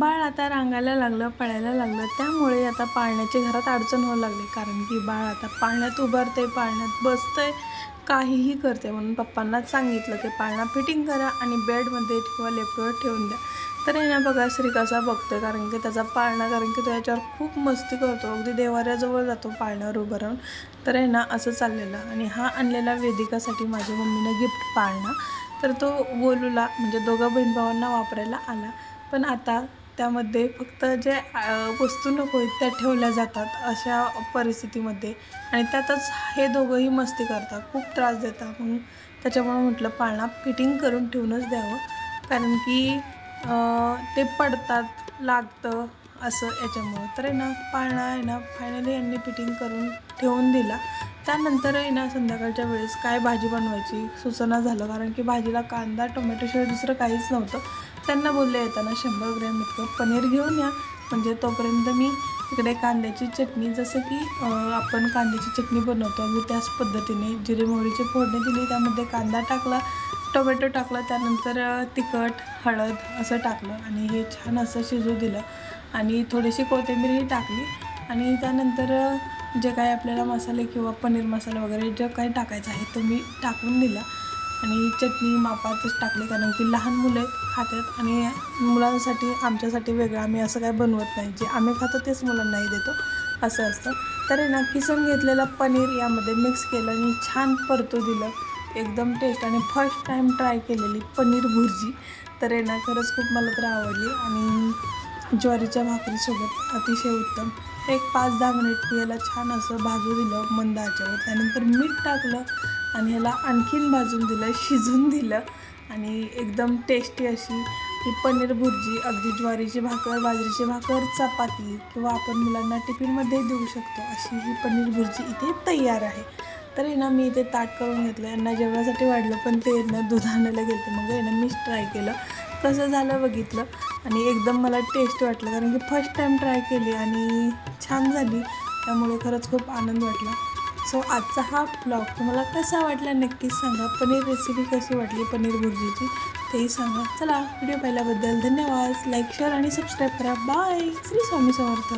बाळ आता रांगायला लागलं पळायला लागलं. त्यामुळे आता पाळण्याची घरात अडचण व्हायला लागली. कारण की बाळ आता पाळण्यात उभारते पाळण्यात बसतंय काहीही करते म्हणून पप्पांनाच सांगितलं की पाळणा फिटिंग करा आणि बेडमध्ये किंवा लेपवर ठेवून द्या. तर आहे ना बघा श्री कसा बघतोय. कारण की त्याचा पाळणा कारण की तो याच्यावर खूप मस्ती करतो. अगदी देवाऱ्याजवळ जातो पाळण्यावर उभं राहून. तर हे ना असं चाललेलं. आणि हा आणलेला वेदिकासाठी माझ्या मम्मीनं गिफ्ट पाळणा. तर तो गोलूला म्हणजे दोघं बहीण भावांना वापरायला आला. पण आता त्यामध्ये फक्त जे वस्तू नको आहेत त्या ठेवल्या जातात अशा परिस्थितीमध्ये. आणि त्यातच हे दोघंही मस्ती करतात खूप त्रास देतात. म्हणून त्याच्यामुळं म्हटलं पाळणा फिटिंग करून ठेवूनच द्यावं. कारण की ते पडतात लागतं. असं याच्यामुळं. तर आहे ना पाळणा आहे ना फायनली यांनी फिटिंग करून ठेवून दिला. त्यानंतर आहे ना संध्याकाळच्या वेळेस काय भाजी बनवायची सुचना झालं. कारण की भाजीला कांदा टोमॅटोशिवाय दुसरं काहीच नव्हतं. त्यांना बोलले येताना शंभर ग्रॅम इतकं पनीर घेऊन या. म्हणजे तोपर्यंत मी इकडे कांद्याची चटणी जसं की आपण कांद्याची चटणी बनवतो मी त्याच पद्धतीने जिरे मोहरीची फोडणी दिली त्यामध्ये कांदा टाकला टोमॅटो टाकला त्यानंतर तिखट हळद असं टाकलं आणि हे छान असं शिजू दिलं. आणि थोडीशी कोथिंबीरही टाकली. आणि त्यानंतर जे काही आपल्याला मसाले किंवा पनीर मसाला वगैरे जे काही टाकायचं आहे तो मी टाकून दिला. आणि चटणी मापातच टाकली कारण की लहान मुलं खातात. आणि मुलांसाठी आमच्यासाठी वेगळं. आम्ही असं काय बनवत नाही. जे आम्ही खातो तेच मुलांनाही देतो. असं असतं. तर आहे ना किसून घेतलेलं पनीर यामध्ये मिक्स केलं आणि छान परतू दिलं. एकदम टेस्ट आणि फर्स्ट टाईम ट्राय केलेली पनीर भुर्जी. तर आहे ना खरंच खूप मला तर आवडली. आणि ज्वारीच्या भाकरीसोबत अतिशय उत्तम. एक पाच दहा मिनिट याला छान असं भाजू दिलं मंद आचेवर. त्यानंतर मीठ टाकलं आणि ह्याला आणखीन भाजून दिलं शिजून दिलं. आणि एकदम टेस्टी अशी ही पनीर भुर्जी अगदी ज्वारीची भाकर बाजरीची भाकर चपाती किंवा आपण मुलांना टिफिनमध्ये देऊ शकतो अशी ही पनीर भुर्जी इथे तयार आहे. तर आहे ना मी इथे ताट करून घेतलं. यांना जेवणासाठी वाढलं पण ते ना दूध आणायला गेले मग यांना मीच ट्राय केलं. कसं झालं बघितलं? आणि एकदम मला टेस्ट वाटलं कारण की फर्स्ट टाईम ट्राय केली आणि छान झाली. त्यामुळे खरंच खूप आनंद वाटला. सो आजचा हा ब्लॉग तुम्हाला कसा वाटला नक्कीच सांगा. पनीर रेसिपी कशी वाटली पनीर भुर्जीची तेही सांगा. चला व्हिडिओ पाहिल्याबद्दल धन्यवाद. लाईक शेअर आणि सबस्क्राईब करा. बाय श्री स्वामी समर्थ.